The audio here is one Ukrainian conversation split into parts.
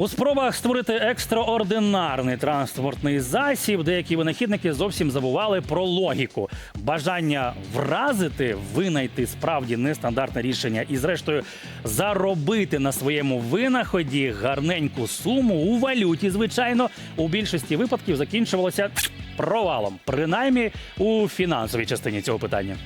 У спробах створити екстраординарний транспортний засіб, деякі винахідники зовсім забували про логіку, бажання вразити, винайти справді нестандартне рішення і, зрештою, заробити на своєму винаході гарненьку суму у валюті. Звичайно, у більшості випадків закінчувалося провалом, принаймні у фінансовій частині цього питання.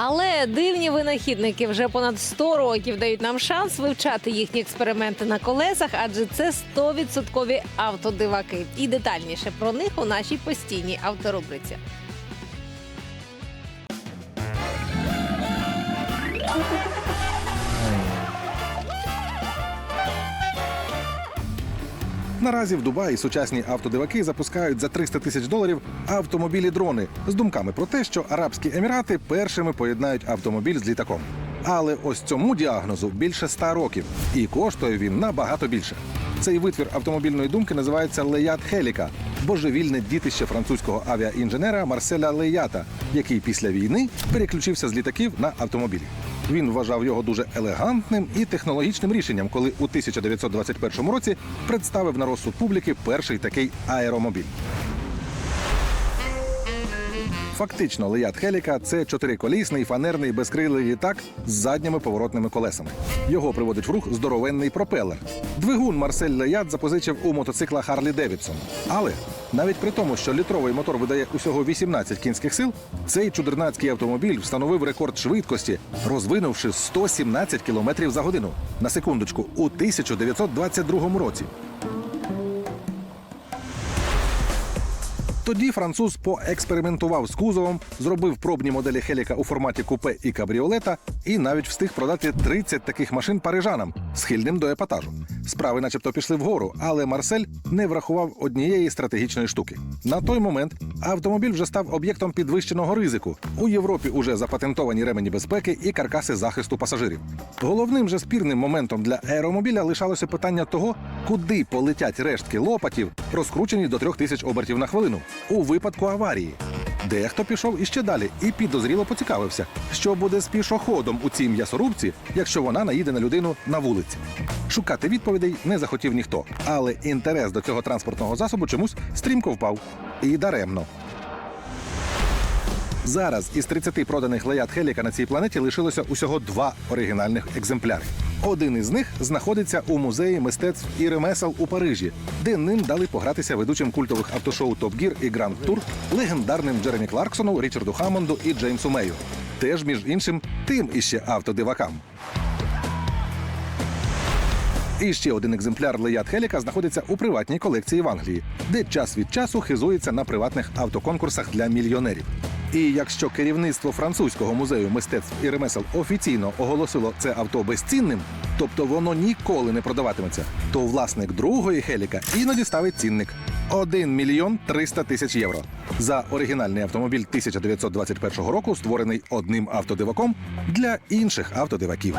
Але дивні винахідники вже понад 100 років дають нам шанс вивчати їхні експерименти на колесах, адже це 100% автодиваки. І детальніше про них у нашій постійній авторубриці. Наразі в Дубаї сучасні автодиваки запускають за 300 тисяч доларів автомобілі-дрони з думками про те, що Арабські Емірати першими поєднають автомобіль з літаком. Але ось цьому діагнозу більше 100 років, і коштує він набагато більше. Цей витвір автомобільної думки називається Леят Хеліка, божевільне дітище французького авіаінженера Марселя Леята, який після війни переключився з літаків на автомобілі. Він вважав його дуже елегантним і технологічним рішенням, коли у 1921 році представив на розсуд публіки перший такий аеромобіль. Фактично, Леят Хеліка це чотириколісний фанерний безкрилий літак з задніми поворотними колесами. Його приводить в рух здоровенний пропелер. Двигун Марсель Леят запозичив у мотоцикла Харлі Девідсон. Але навіть при тому, що літровий мотор видає усього 18 кінських сил, цей чудернацький автомобіль встановив рекорд швидкості, розвинувши 117 км за годину. На секундочку, у 1922 році. Тоді француз поекспериментував з кузовом, зробив пробні моделі Хеліка у форматі купе і кабріолета, і навіть встиг продати 30 таких машин парижанам, схильним до епатажу. Справи, начебто, пішли вгору, але Марсель не врахував однієї стратегічної штуки. На той момент автомобіль вже став об'єктом підвищеного ризику. У Європі уже запатентовані ремені безпеки і каркаси захисту пасажирів. Головним же спірним моментом для аеромобіля лишалося питання того, куди полетять рештки лопатів, розкручені до трьох тисяч обертів на хвилину у випадку аварії. Дехто пішов іще далі і підозріло поцікавився, що буде з пішоходом у цій м'ясорубці, якщо вона наїде на людину на вулиці. Шукати відповідей не захотів ніхто, але інтерес до цього транспортного засобу чомусь стрімко впав. І даремно. Зараз із 30 проданих леят Хеліка на цій планеті лишилося усього два оригінальних екземпляри. Один із них знаходиться у музеї мистецтв і ремесел у Парижі, де ним дали погратися ведучим культових автошоу Топ Гір і Гранд Тур легендарним Джеремі Кларксону, Річарду Хаммонду і Джеймсу Мею. Теж, між іншим, тим іще автодивакам. І ще один екземпляр Леят Хеліка знаходиться у приватній колекції в Англії, де час від часу хизується на приватних автоконкурсах для мільйонерів. І якщо керівництво французького музею мистецтв і ремесел офіційно оголосило це авто безцінним, тобто воно ніколи не продаватиметься, то власник другої Хеліка іноді ставить цінник 1 мільйон 300 тисяч євро за оригінальний автомобіль 1921 року, створений одним автодиваком для інших автодиваків.